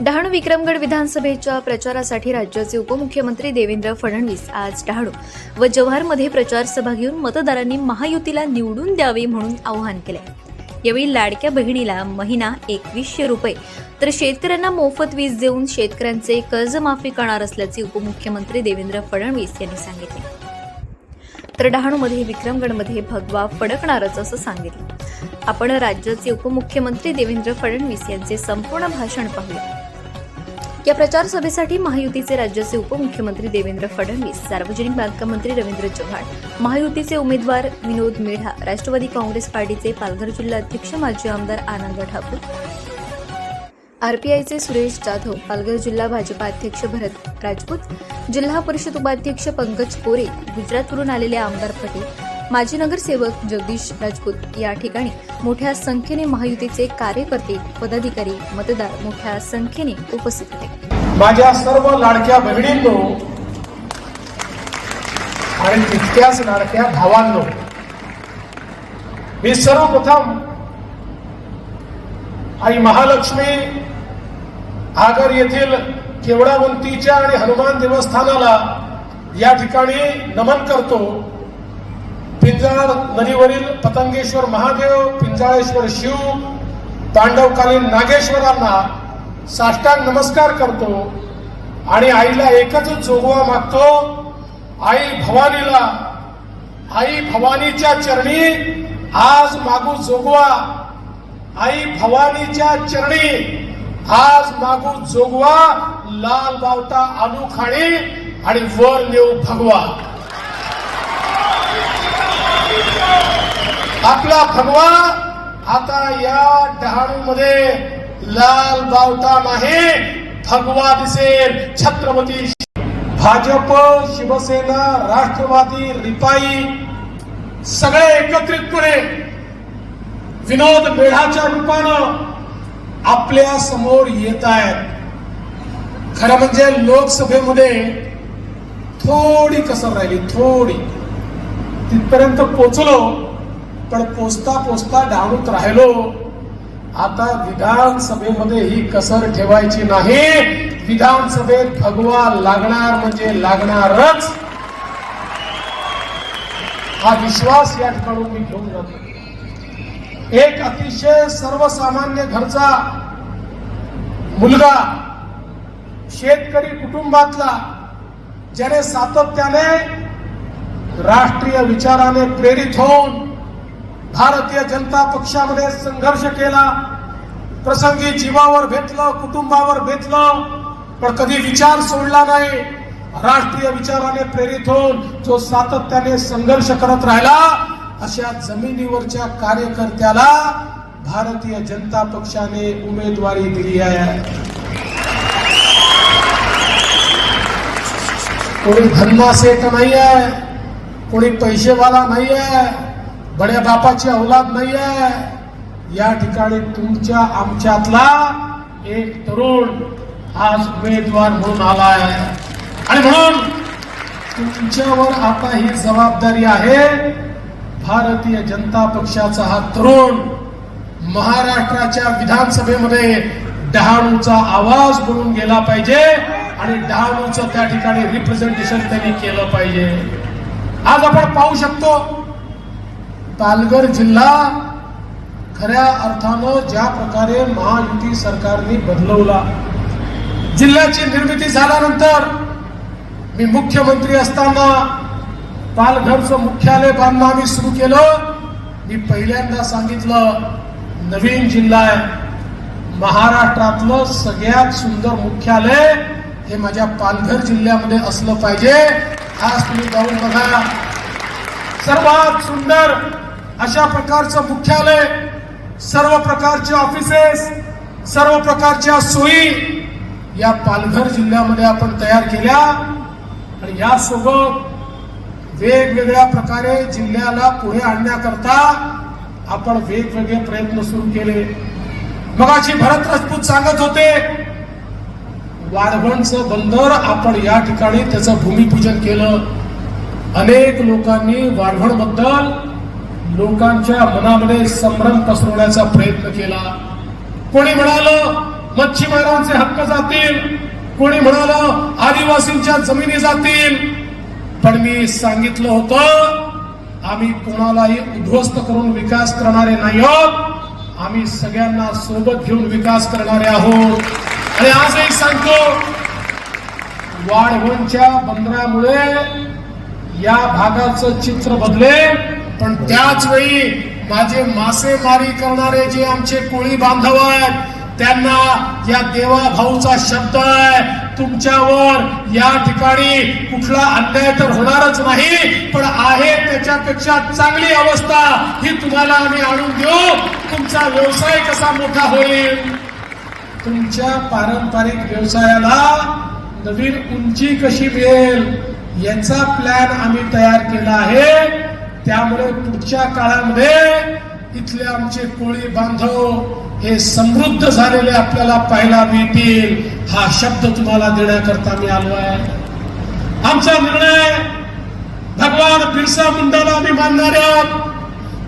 डहाणू विक्रमगड विधानसभेच्या प्रचारासाठी राज्याचे उपमुख्यमंत्री देवेंद्र फडणवीस आज डहाणू व जव्हारमध्ये प्रचार सभा घेऊन मतदारांनी महायुतीला निवडून द्यावे म्हणून आवाहन केले. यावेळी लाडक्या बहिणीला महिना एकवीसशे रुपये. तर शेतकऱ्यांना मोफत वीज देऊन शेतकऱ्यांचे कर्जमाफी करणार असल्याचे उपमुख्यमंत्री देवेंद्र फडणवीस यांनी सांगितले. तर डहाणूमध्ये विक्रमगडमध्ये भगवा फडकणारच असं सांगितलं. आपण राज्याचे उपमुख्यमंत्री देवेंद्र फडणवीस यांचे संपूर्ण भाषण पाहूया. या प्रचार सभेसाठी महायुतीचे राज्याचे उपमुख्यमंत्री देवेंद्र फडणवीस सार्वजनिक बांधकाम मंत्री रवींद्र चव्हाण महायुतीचे उमेदवार विनोद मेढा राष्ट्रवादी काँग्रेस पार्टीचे पालघर जिल्हा अध्यक्ष माजी आमदार आनंद ठाकूर आरपीआयचे सुरेश जाधव पालघर जिल्हा भाजपा अध्यक्ष भरत राजपूत जिल्हा परिषद उपाध्यक्ष पंकज कोरे गुजरातवरून आलेले आमदार पटेल माजी नगरसेवक जगदीश राजपूत या ठिकाणी मोठ्या संख्येने महायुतीचे कार्यकर्ते पदाधिकारी मतदार मोठ्या संख्येने उपस्थित होते. माझ्या सर्व लाडक्या बहिणींनो आणि तितक्याच लाडक्या भावांनो मी सर्वप्रथम आई महालक्ष्मी आगर येथील केवडावंतीच्या आणि हनुमान देवस्थानाला या ठिकाणी नमन करतो. पिंजाळ नदीवरील पतंगेश्वर महादेव पिंजाळेश्वर शिव तांडवकालीन नागेश्वरांना साष्टांग नमस्कार करतो आणि आईला एकच जोगवा मागतो आई भवानीला आई भवानीच्या चरणी आज मागू जोगवा. आई भवानीच्या चरणी आज मागू जोगवा. लाल बावटा आलू खाणी आणि वर नेऊ भगवा. आपला भगवा आता या डहाणूमध्ये लाल बावटा नाही भगवा दिसेल. छत्रपती भाजप शिवसेना राष्ट्रवादी रिपाई सगळे एकत्रितपणे विनोद मेढाच्या रूपानं आपल्यासमोर येत आहेत. खरं म्हणजे लोकसभेमध्ये थोडी कसर राहिली थोडी. तिथपर्यंत पोचलो पण पोचता पोचता डावणूत राहिलो. आता विधानसभेमध्ये ही कसर ठेवायची नाही. विधानसभेत भगवा लागणार म्हणजे लागणारच. हा विश्वास या ठिकाणी मी घेऊन जातो. एक अतिशय सर्वसामान्य घरचा मुलगा शेतकरी कुटुंबातला ज्याने सातत्याने राष्ट्रीय विचाराने प्रेरित होऊन भारतीय जनता पक्षामध्ये संघर्ष केला. प्रसंगी जीवावर भेटलं कुटुंबावर भेटलं पण कधी विचार सोडला नाही. राष्ट्रीय विचाराने प्रेरित होऊन जो सातत्याने संघर्ष करत राहिला अशा जमिनीवरच्या कार्यकर्त्याला भारतीय जनता पक्षाने उमेदवारी दिली आहे. कोणी धन्ना सेठ नाही आहे कोणी पैसेवाला नाही आहे बड्या बापाची औलाद नाही आहे या ठिकाणी तुमच्या आमच्यातला एक तरुण आज उमेदवार म्हणून आला आहे आणि म्हणून तुमच्यावर आता ही जबाबदारी आहे. भारतीय जनता पक्षाचा हा तरुण महाराष्ट्राच्या विधानसभेमध्ये डहाणूचा आवाज बनून गेला पाहिजे आणि डहाणूचं त्या ठिकाणी रिप्रेझेंटेशन त्यांनी केलं पाहिजे. आज आपण पाहू शकतो पालघर जिल्हा खऱ्या अर्थानं ज्या प्रकारे महायुती सरकारने बदलवला. जिल्ह्याची निर्मिती झाल्यानंतर मी मुख्यमंत्री असताना पालघरचं मुख्यालय बांधणं आम्ही सुरू केलं. मी पहिल्यांदा सांगितलं नवीन जिल्हा आहे. महाराष्ट्रातलं सगळ्यात सुंदर मुख्यालय हे माझ्या पालघर जिल्ह्यामध्ये असलं पाहिजे. आज तुम्ही जाऊन बघा. सर्वात सुंदर अशा प्रकारचं मुख्यालय सर्व प्रकारचे ऑफिसेस सर्व प्रकारच्या सोयी या पालघर जिल्ह्यामध्ये आपण तयार केल्या. आणि यासोबत वेगवेगळ्या प्रकारे जिल्ह्याला पुढे आणण्याकरता आपण वेगवेगळे प्रयत्न सुरू केले. मगाशी भरत राजपूत सांगत होते वाढवणचं बंदर आपण या ठिकाणी त्याचं भूमिपूजन केलं. अनेक लोकांनी वाढवणबद्दल लोकांच्या मनामध्ये संभ्रम पसरवण्याचा प्रयत्न केला. कोणी म्हणालं मच्छीमारांचे हक्क जातील? कोणी म्हणालं आदिवासींच्या जमिनी जातील? पण मी सांगितलं होतं आम्ही कोणालाही उद्ध्वस्त करून विकास करणारे नाही आहोत आम्ही सगळ्यांना सोबत घेऊन विकास करणारे आहोत. आणि आजही सांगतो वाढवणच्या बंदरामुळे या भागाचं चित्र बदले पण त्याच वेळी माझे मासेमारी करणारे जे आमचे कोळी बांधव आहेत त्यांना या देवा भाऊचा शब्द आहे तुमच्यावर या ठिकाणी कुठला अन्याय तर होणारच नाही पण आहे त्याच्यापेक्षा चांगली अवस्था ही तुम्हाला आम्ही आणून देऊ. तुमचा व्यवसाय कसा मोठा होईल? तुमच्या पारंपरिक व्यवसायाला नवीन उंची कशी मिळेल याचा प्लॅन आम्ही तयार केला आहे. त्यामुळे पुढच्या काळामध्ये इथले आमचे कोळी बांधव हे समृद्ध झालेले आपल्याला पाहायला मिळतील. हा शब्द तुम्हाला देण्याकरता मी आलो आहे. आमचा निर्णय भगवान बिरसा मुंडाला आम्ही मानणार आहोत.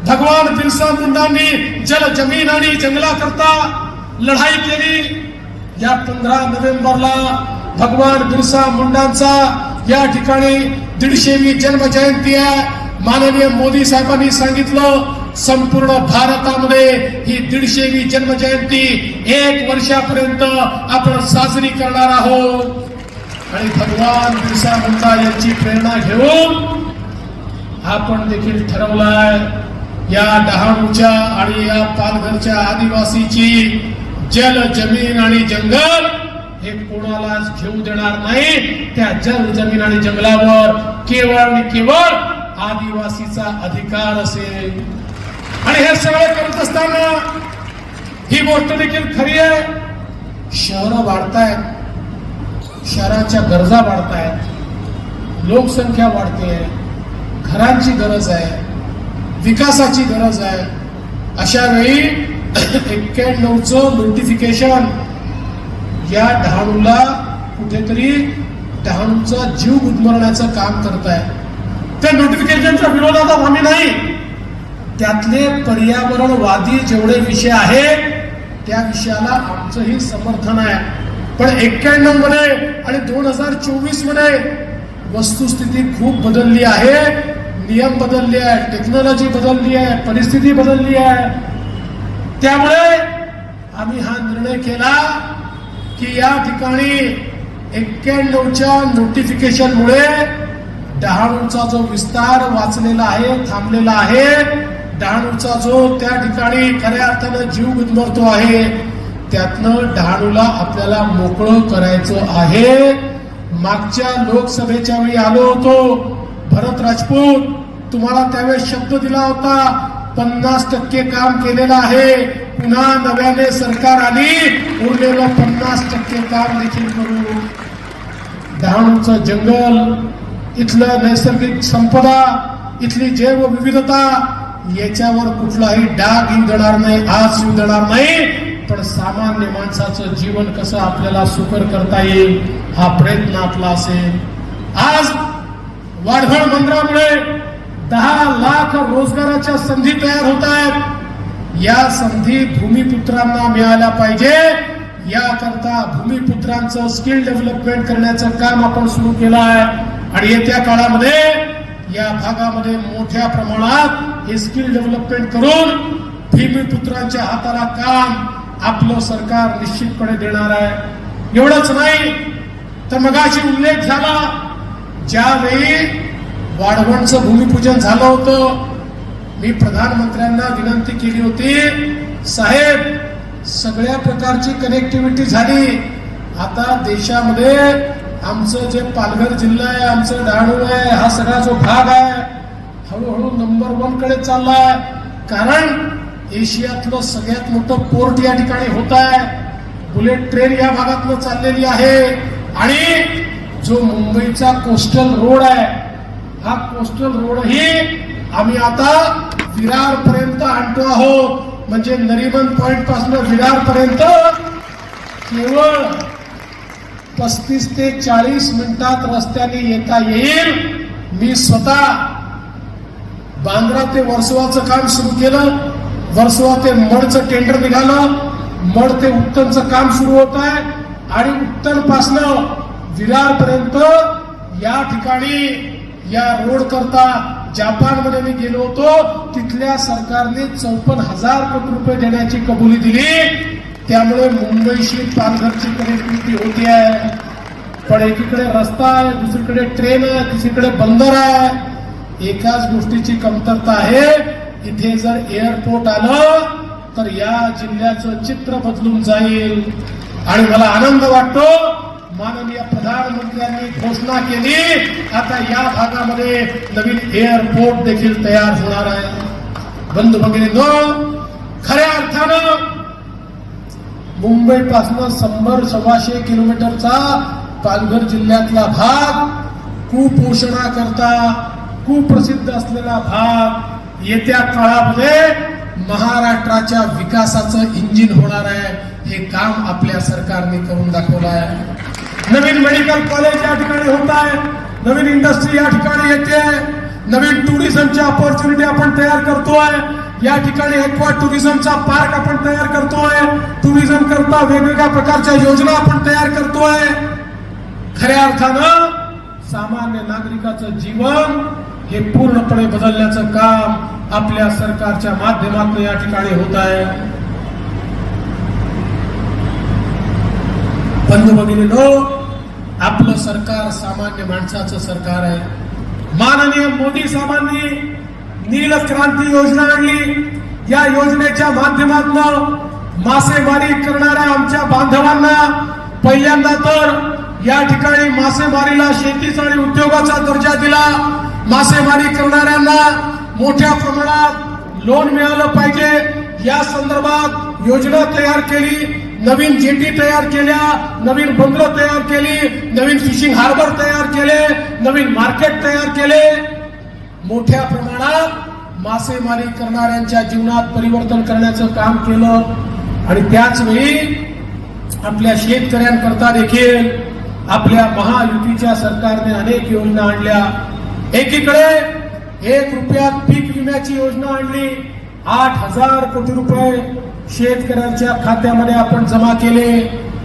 भगवान बिरसा मुंडांनी जल जमीन आणि जंगलाकरता लढाई केली. या पंधरा नोव्हेंबरला भगवान बिरसा मुंडांचा या ठिकाणी दीडशेवी जन्म जयंती आहे. माननीय मोदी साहेबांनी सांगितलं संपूर्ण भारतामध्ये ही दीडशेवी जन्म जयंती एक वर्षापर्यंत आपण साजरी करणार आहोत. आणि भगवान बिरसा मुंडा यांची प्रेरणा घेऊन आपण देखील ठरवलाय या डहाणूच्या आणि या पालघरच्या आदिवासीची जल जमीन आणि जंगल हे कोणालाच घेऊ देणार नाही. त्या जल जमीन आणि जंगलावर केवळ आणि केवळ आदिवासीचा अधिकार असेल. आणि हे सगळं करत असताना ही गोष्ट देखील खरी आहे. शहरं वाढतायत. शहराच्या गरजा वाढतायत. लोकसंख्या वाढते. घरांची गरज आहे. विकासाची गरज आहे. अशा वेळी एक्क्याण्णवचं नोटिफिकेशन या डहाणूला कुठेतरी डहाणूचा जीव गुदमरण्याचं काम करत आहे त्या नोटिफिकेशनच्या विरोधात आम्ही नाही. त्यातले पर्यावरणवादी जेवढे विषय आहेत त्या विषयाला आमचंही समर्थन आहे. पण एक्क्याण्णवमध्ये आणि दोन हजार चोवीसमध्ये वस्तुस्थिती खूप बदलली आहे. नियम बदलले आहे टेक्नॉलॉजी बदलली आहे परिस्थिती बदलली आहे. त्यामुळे आम्ही हा निर्णय केला की या ठिकाणी एक्क्याण्णवच्या नोटिफिकेशनमुळे डहाणूचा जो विस्तार वाचलेला आहे थांबलेला आहे डहाणूचा जो त्या ठिकाणी खऱ्या अर्थानं जीव गुंतवतो आहे त्यातनं डहाणूला आपल्याला मोकळं करायचं आहे. मागच्या लोकसभेच्या वेळी आलो होतो भरत राजपूत तुम्हाला त्यावेळेस शब्द दिला होता पन्नास टक्के काम केलेलं आहे. पुन्हा नव्याने सरकार आली उरलेलं पन्नास टक्के काम देखील करू. डहाणूचं जंगल इथलं नैसर्गिक संपदा इथली जैव विविधता याच्यावर कुठलाही डाग येऊ नाही आज येऊ नाही. पण सामान्य माणसाचं जीवन कसं आपल्याला सुकर करता येईल हा प्रयत्न आपला असेल. आज वाढवण मंदिरामुळे दहा लाख रोजगाराच्या संधी तयार होत आहेत. या संधी भूमिपुत्रांना मिळाल्या पाहिजे. याकरता भूमिपुत्रांचं स्किल डेव्हलपमेंट करण्याचं काम आपण सुरू केलं आहे. आणि येत्या काळामध्ये या भागामध्ये मोठ्या प्रमाणात हे स्किल डेव्हलपमेंट करून भूमिपुत्रांच्या हाताला काम आपलं सरकार निश्चितपणे देणार आहे. एवढंच नाही तर मगाशी उल्लेख झाला ज्यावेळी वाढवणचं भूमिपूजन झालं होतं. मी प्रधानमंत्र्यांना विनंती केली होती साहेब सगळ्या प्रकारची कनेक्टिव्हिटी झाली. आता देशामध्ये आमचं जे पालघर जिल्हा आहे आमचं डहाणू आहे हा सगळा जो भाग आहे हळूहळू नंबर वनकडे चाललाय. कारण एशियातलं सगळ्यात मोठं पोर्ट या ठिकाणी होत आहे. बुलेट ट्रेन या भागातनं चाललेली आहे. आणि जो मुंबईचा कोस्टल रोड आहे हा कोस्टल रोडही आम्ही आता विरार पर्यंत आणतो आहोत. म्हणजे नरीमन पॉइंटपासून विरार पर्यंत केवळ पस्तीस ते चाळीस मिनिटात रस्त्याने येता येईल. मी स्वतः बांद्रा ते वर्सोवाचं काम सुरू केलं. वर्सोवा ते मडचं टेंडर निघालं. मड ते उत्तनचं काम सुरू होत आहे. आणि उत्तन पासनं विरार पर्यंत या ठिकाणी या रोड करता जपानमध्ये मी गेलो होतो तिथल्या सरकारने चौपन्न हजार कोटी रुपये देण्याची कबुली दिली. त्यामुळे मुंबईशी पालघरची कनेक्टिव्हिटी होती आहे. पण एकीकडे रस्ता आहे दुसरीकडे ट्रेन आहे तिसरीकडे बंदर आहे. एकाच गोष्टीची कमतरता आहे. इथे जर एअरपोर्ट आलं तर या जिल्ह्याचं चित्र बदलून जाईल. आणि मला आनंद वाटतो माननीय प्रधानमंत्र्यांनी घोषणा केली आता या भागामध्ये नवीन एअरपोर्ट देखील तयार होणार आहे. बंधू भगिनींनो खऱ्या अर्थानं मुंबईपासून शंभर सव्वाशे किलोमीटरचा पालघर जिल्ह्यातला भाग कुपोषणाकरता कुप्रसिद्ध असलेला भाग येत्या काळामध्ये महाराष्ट्राच्या विकासाचं इंजिन होणार आहे हे काम आपल्या सरकारने करून दाखवलं आहे. नवीन मेडिकल कॉलेज या ठिकाणी होत आहे. नवीन इंडस्ट्री या ठिकाणी येते नवीन टुरिझमची ऑपॉर्च्युनिटी आपण तयार करतोय. या ठिकाणी एक्वा टुरिझमचा पार्क आपण तयार करतोय. टुरिझम करता वेगवेगळ्या प्रकारच्या योजना आपण तयार करतोय. खऱ्या अर्थानं सामान्य नागरिकाचं जीवन हे पूर्णपणे बदलण्याचं काम आपल्या सरकारच्या माध्यमातून या ठिकाणी होत आहे. बंधू लोक आपलं सरकार सामान्य माणसाचं सरकार आहे. माननीय मोदी साहेबांनी नील क्रांती योजना आणली. या योजनेच्या माध्यमातून मासेमारी करणाऱ्या आमच्या बांधवांना पहिल्यांदा तर या ठिकाणी मासेमारीला शेतीचा आणि उद्योगाचा दर्जा दिला. मासेमारी करणाऱ्यांना मोठ्या प्रमाणात लोन मिळालं पाहिजे. या संदर्भात योजना तयार केली. नवीन जेटी तयार केल्या नवीन बंदरं तयार केली नवीन फिशिंग हार्बर तयार केले नवीन मार्केट तयार केले. मोठ्या प्रमाणात मासेमारी करणाऱ्यांच्या जीवनात परिवर्तन करण्याचं काम केलं. आणि त्याचवेळी आपल्या शेतकऱ्यांकरता देखील आपल्या महायुतीच्या सरकारने अनेक योजना आणल्या. एकीकडे एक रुपयात पीक विम्याची योजना आणली. आठ हजार कोटी रुपये शेतकऱ्यांच्या खात्यामध्ये आपण जमा केले.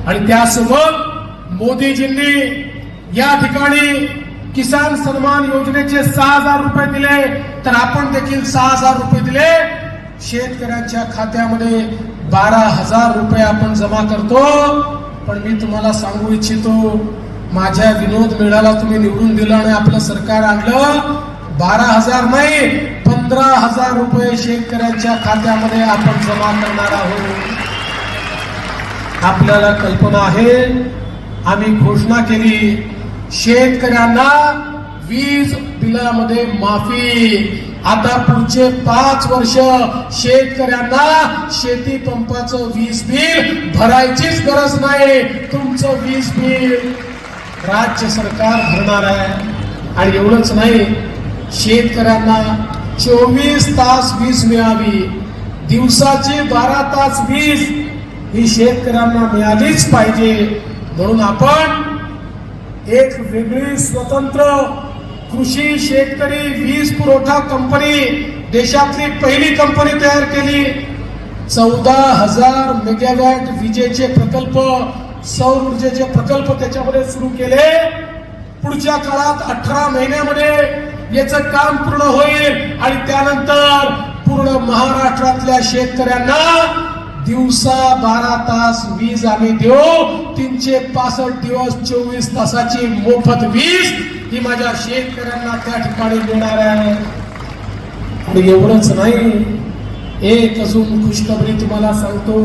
आणि त्यासोबत मोदीजींनी या ठिकाणी किसान सन्मान योजनेचे सहा हजार रुपये दिले. तर आपण देखील सहा हजार रुपये दिले. शेतकऱ्यांच्या खात्यामध्ये बारा हजार रुपये आपण जमा करतो. पण मी तुम्हाला सांगू इच्छितो माझ्या विनोद मेळाला तुम्ही निवडून दिलं आणि आपलं सरकार आणलं. बारा हजार नाही पंधरा हजार रुपये शेतकऱ्यांच्या खात्यामध्ये आपण जमा करणार आहोत. आपल्याला कल्पना आहे आम्ही घोषणा केली शेतकऱ्यांना वीज बिलामध्ये माफी. आता पुढचे पाच वर्ष शेतकऱ्यांना शेती पंपाचं वीज बिल भरायचीच गरज नाही. तुमचं वीज बिल राज्य सरकार भरणार आहे. आणि एवढंच नाही शेतकऱ्यांना चोवीस तास वीज मिळावी. दिवसाची बारा तास वीज ही शेतकऱ्यांना मिळालीच पाहिजे. म्हणून आपण एक वेगळी स्वतंत्र कृषी शेतकरी वीज पुरवठा कंपनी देशातली पहिली कंपनी तयार केली. चौदा हजार मेगावॅट विजेचे प्रकल्प सौर ऊर्जेचे प्रकल्प त्याच्यामध्ये सुरू केले. पुढच्या काळात अठरा महिन्यामध्ये याचं काम पूर्ण होईल आणि त्यानंतर पूर्ण महाराष्ट्रातल्या शेतकऱ्यांना दिवसा बारा तास वीज आम्ही देऊ. तीनशे पासष्ट दिवस चोवीस तासाची मोफत वीज ही माझ्या शेतकऱ्यांना त्या ठिकाणी मिळणार आहे. आणि एवढंच नाही एक अजून खुशखबरी तुम्हाला सांगतो.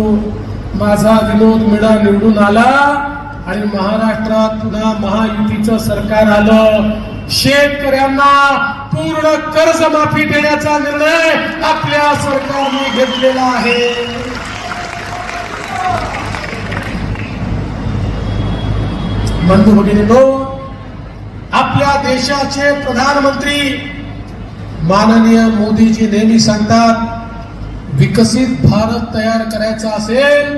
माझा विनोद मिळा निवडून आला आणि महाराष्ट्रात पुन्हा महायुतीचं सरकार आलं. शेतकऱ्यांना पूर्ण कर्जमाफी देण्याचा निर्णय आपल्या सरकारने घेतलेला आहे. बंधू भगिनीनो आपल्या देशाचे प्रधानमंत्री माननीय मोदीजी नेहमी सांगतात विकसित भारत तयार करायचा असेल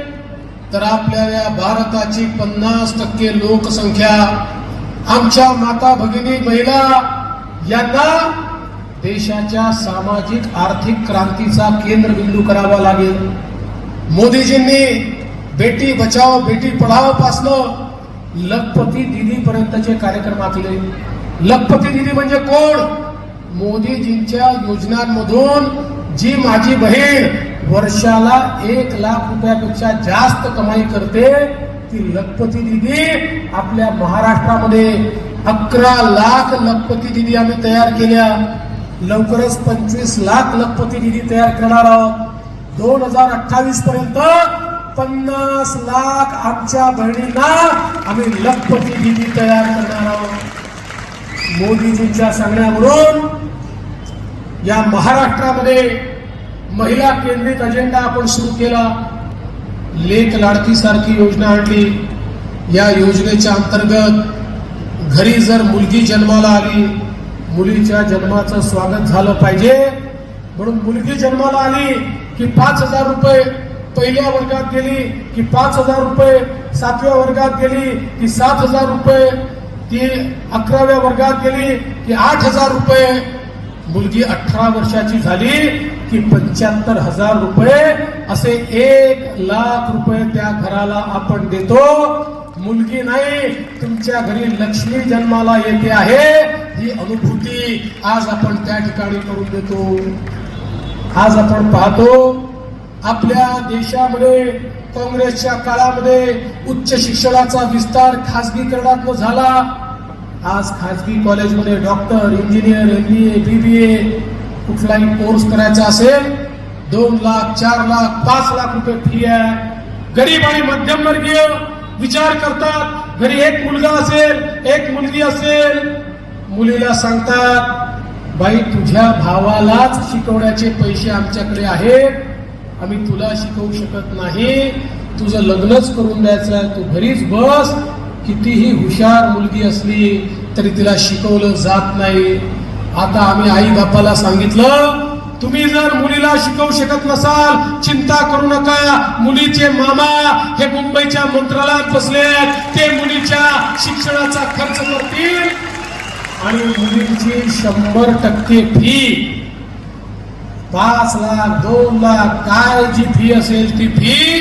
तर आपल्याला भारताची पन्नास टक्के लोकसंख्या आमच्या माता भगिनी महिला यांना देशाच्या सामाजिक आर्थिक क्रांतीचा केंद्रबिंदू करावा लागेल. मोदीजींनी बेटी बचाव बेटी पढाओ पासनं लखपती दिदी पर्यंतचे कार्यक्रम आखले. लखपती दिदी म्हणजे कोण? मोदीजींच्या योजनांमधून जी माझी बहीण वर्षाला एक लाख रुपयापेक्षा जास्त कमाई करते ती लखपती दिदी आपल्या महाराष्ट्रामध्ये अकरा लाख लखपती दिदी आम्ही तयार केल्या. लवकरच पंचवीस लाख लखपती निधी तयार करणार आहोत. दोन हजार अठ्ठावीस पर्यंत पन्नास लाख आमच्या बहिणींना आम्ही लखपती निधी तयार करणार आहोत. मोदीजींच्या सांगण्यावरून या महाराष्ट्रामध्ये महिला केंद्रित अजेंडा आपण सुरू केला. लेख लाडकी सारखी योजना आणली. या योजनेच्या अंतर्गत घरी जर मुलगी जन्माला आली मुलीच्या जन्माचं स्वागत झालं पाहिजे. म्हणून मुलगी जन्माला आली की पाच हजार रुपये पहिल्या वर्गात गेली की पाच हजार रुपये सातव्या वर्गात गेली की सात हजार रुपये. ती अकराव्या वर्गात गेली की आठ हजार रुपये. मुलगी अठरा वर्षाची झाली की पंच्याहत्तर हजार रुपये असे एक लाख रुपये त्या घराला आपण देतो. मुलगी नाही तुमच्या घरी लक्ष्मी जन्माला येते आहे. ही अनुभूती आज आपण त्या ठिकाणी करून देतो. आज आपण पाहतो आपल्या देशामध्ये काँग्रेसच्या काळामध्ये उच्च शिक्षणाचा विस्तार खासगीकरणात झाला. आज खाजगी कॉलेजमध्ये doctor engineer M B A B B A कुठलाही कोर्स करायचा असेल दोन लाख चार लाख पाच लाख रुपये फी आहे. गरीब आणि मध्यमवर्गीय विचार करतात घरी एक मुलगा असेल एक मुलगी असेल. मुलीला सांगतात बाई तुझ्या भावालाच शिकवण्याचे पैसे आमच्याकडे आहेत. आम्ही तुला शिकवू शकत नाही. तुझं लग्नच करून द्यायचं आहे. तू घरीच बस. कितीही हुशार मुलगी असली तरी तिला शिकवलं जात नाही. आता आम्ही आई बापाला सांगितलं तुम्ही जर मुलीला शिकवू शकत नसाल चिंता करू नका. मुलीचे मामा हे मुंबईच्या मंत्रालयात बसले ते मुलीच्या शिक्षणाचा खर्च करतील आणि मुलीची शंभर टक्के फी. पाच लाख दोन लाख काय जी फी असेल ती फी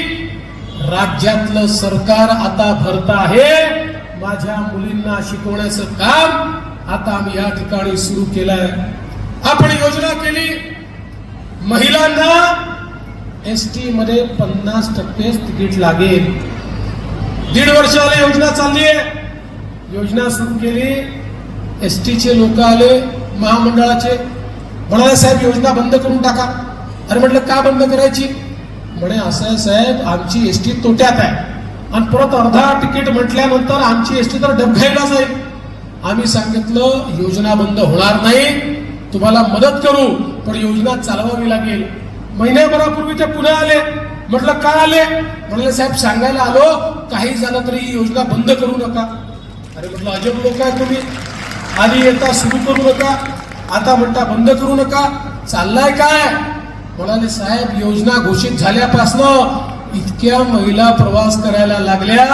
राज्यातलं सरकार आता भरत आहे. माझ्या मुलींना शिकवण्याचं काम आता आम्ही या ठिकाणी सुरू केलंय. आपण योजना केली. महिलांना एस टी मध्ये पन्नास टक्के तिकीट लागेल. दीड वर्षाला योजना चालली आहे. योजना सुरू केली. एस टीचे लोक आले महामंडळाचे. म्हणाले साहेब योजना बंद करून टाका. अरे म्हटलं का बंद करायची? म्हणे असं साहेब आमची एस टी तोट्यात आहे. आणि परत अर्धा तिकीट म्हटल्यानंतर आमची एस टी तर डबघाईला जाईल. आम्ही सांगितलं योजना बंद होणार नाही. तुम्हाला मदत करू पण योजना चालवावी लागेल. महिन्याभरापूर्वी ते पुन्हा आले. म्हटलं का आले? म्हटलं साहेब सांगायला आलो काही झालं तरी ही योजना बंद करू नका. अरे म्हटलं अजब लोक आहे तुम्ही. आधी येता सुरू करू नका. आता म्हणता बंद करू नका. चाललाय काय? म्हणाले साहेब योजना घोषित झाल्यापासनं इतक्या महिला प्रवास करायला लागल्या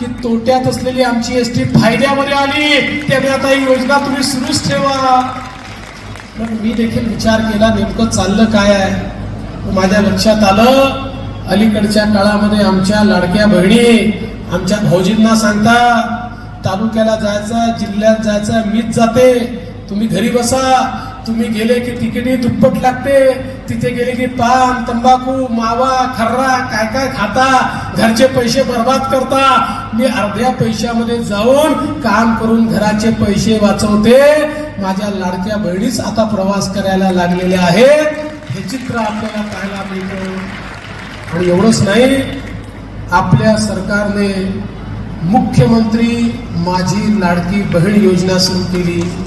की तोट्यात असलेली आमची एस टी फायद्यामध्ये आली. त्यामुळे आता ही योजना तुम्ही सुरूच ठेवा. पण मी देखील विचार केला नेमकं चाललं काय आहे? माझ्या लक्षात आलं अलीकडच्या काळामध्ये आमच्या लाडक्या बहिणी आमच्या भाऊजींना सांगता तालुक्याला जायचं जिल्ह्यात जायचं मीच जाते. तुम्ही घरी बसा. तुम्ही गेले की तिकिटी दुप्पट लागते. तिथे गेले की पान तंबाखू मावा खर्रा काय काय खाता? घरचे पैसे बर्बाद करता. मी अर्ध्या पैशामध्ये जाऊन काम करून घराचे पैसे वाचवते. माझ्या लाडक्या बहिणीच आता प्रवास करायला लागलेल्या आहेत. हे चित्र आपल्याला पाहायला मिळतं. आणि एवढंच नाही आपल्या सरकारने मुख्यमंत्री माझी लाडकी बहीण योजना सुरू केली.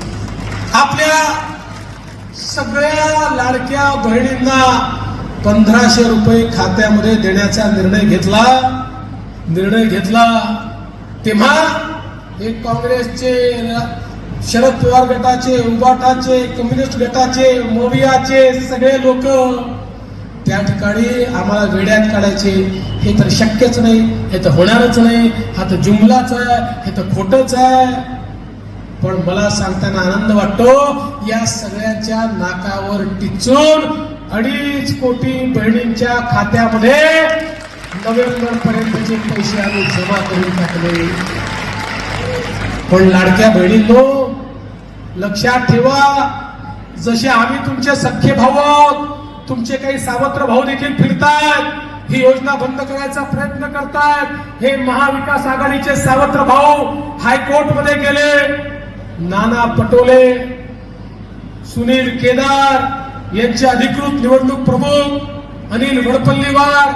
आपल्या सगळ्या लाडक्या बहिणींना पंधराशे रुपये खात्यामध्ये देण्याचा निर्णय घेतला. निर्णय घेतला. तेव्हा हे काँग्रेसचे शरद पवार गटाचे उबाटाचे कम्युनिस्ट गटाचे मोवियाचे सगळे लोक त्या ठिकाणी आम्हाला वेड्यात काढायचे. हे तर शक्यच नाही हे तर होणारच नाही. हा तर जुमलाच आहे हे तर खोटच आहे. पण मला सांगताना आनंद वाटतो या सगळ्यांच्या नाकावर टिचून अडीच कोटी बहिणींच्या खात्यामध्ये नोव्हेंबर पर्यंतचे पैसे आम्ही जमा करून टाकले. पण लाडक्या बहिणींनो लक्षात ठेवा जसे आम्ही तुमचे सख्खे भाऊ आहोत तुमचे काही सावत्र भाऊ देखील फिरतात ही योजना बंद करायचा प्रयत्न करतायत हे महाविकास आघाडीचे सावत्र भाऊ हायकोर्टमध्ये गेले. नाना पटोले सुनील केदार यांचे अधिकृत निवडणूक प्रमुख अनिल वडपल्लीवार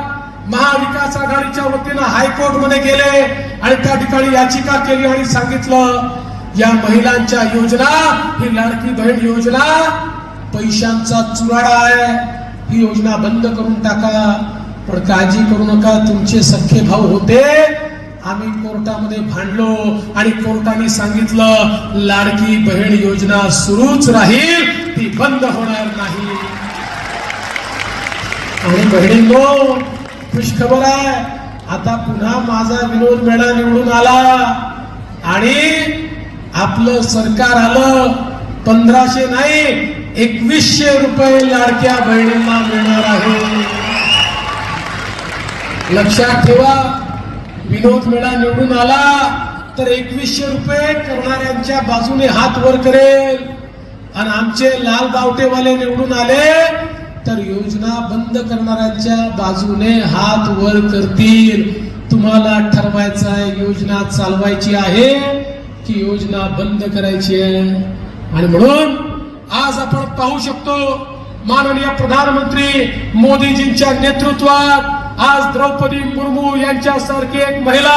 महाविकास आघाडीच्या वतीनं हायकोर्टमध्ये गेले आणि त्या ठिकाणी याचिका केली आणि सांगितलं या महिलांच्या योजना ही लाडकी बहीण योजना पैशांचा चुराडा आहे. ही योजना बंद करून टाका. पण काळजी करू नका तुमचे सख्खे भाऊ होते आम्ही कोर्टामध्ये भांडलो आणि कोर्टाने सांगितलं लाडकी बहीण योजना सुरूच राहील ती बंद होणार नाही. आणि बहिणींनो खुशखबर आहे. आता पुन्हा माझा विनोद मेळा निवडून आला. आणि आपलं सरकार आलं पंधराशे नाही एकवीसशे रुपये लाडक्या बहिणींना मिळणार आहे. लक्षात ठेवा विनोद मेळा निवडून आला तर एकवीसशे रुपये करणाऱ्यांच्या बाजूने हात वर करेल. आणि आमचे लाल गावटेवाले निवडून आले तर योजना बंद करणाऱ्यांच्या बाजूने हात वर करतील. तुम्हाला ठरवायचं आहे योजना चालवायची आहे की योजना बंद करायची आहे. आणि म्हणून आज आपण पाहू शकतो माननीय प्रधानमंत्री मोदीजींच्या नेतृत्वात आज द्रौपदी मुर्मू यांच्यासारखी एक महिला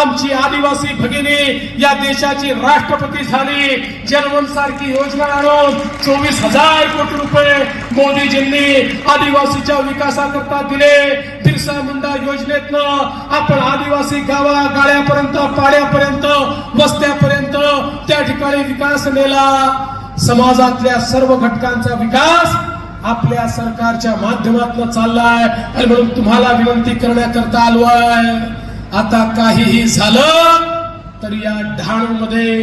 आमची आदिवासी भगिनी या देशाची राष्ट्रपती झाली. जनवन सारखी योजना आणून चोवीस हजार कोटी रुपये मोदीजींनी आदिवासीच्या विकासाकरता दिले. बिरसा मुंडा योजनेतनं आपण आदिवासी गावा गाड्यापर्यंत पाड्यापर्यंत वस्त्यापर्यंत त्या ठिकाणी विकास नेला. समाजातल्या सर्व घटकांचा विकास आपल्या सरकारच्या माध्यमातून चाललाय. आणि म्हणून तुम्हाला विनंती करण्याकरता आलो आहे आता काहीही झालं तर या डहाणूमध्ये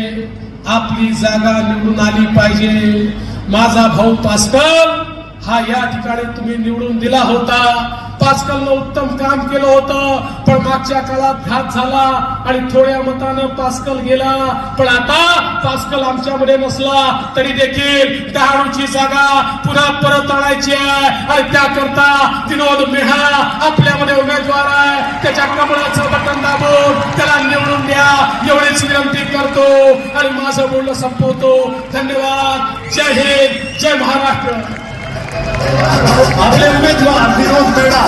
आपली जागा निवडून आली पाहिजे. माझा भाऊ पास्कल हा या ठिकाणी तुम्ही निवडून दिला होता. पास्कलनं उत्तम काम केलं होतं. पण मागच्या काळात घात झाला आणि थोड्या मतानं पास्कल गेला. पण आता पास्कल आमच्यामध्ये नसला तरी देखील डहाणूची जागा पुन्हा परत आणायची आहे. आणि त्याकरता विनोद मेहा आपल्यामध्ये उमेदवार आहे. त्याच्या कमळाचं बटन दाबून त्याला निवडून द्या. एवढीच विनंती करतो आणि माझं बोलणं संपवतो. धन्यवाद. जय हिंद. जय महाराष्ट्र. आपले उमेदवार विनोद मेडा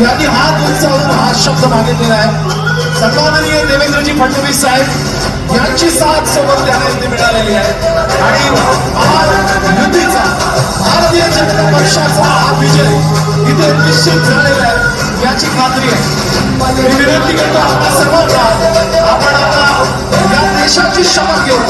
यांनी हात उंचावून हा शब्द मागितलेला आहे. सन्माननीय देवेंद्रजी फडणवीस साहेब यांची साथ सोबत त्यांना इथे मिळालेली आहे. आणि महायुतीचा भारतीय जनता पक्षाचा हा विजय इथे निश्चित झालेला आहे. याची खात्री आहे. मी विनंती करतो आपल्या सर्वांना आपण आता या देशाची शपथ घेऊ.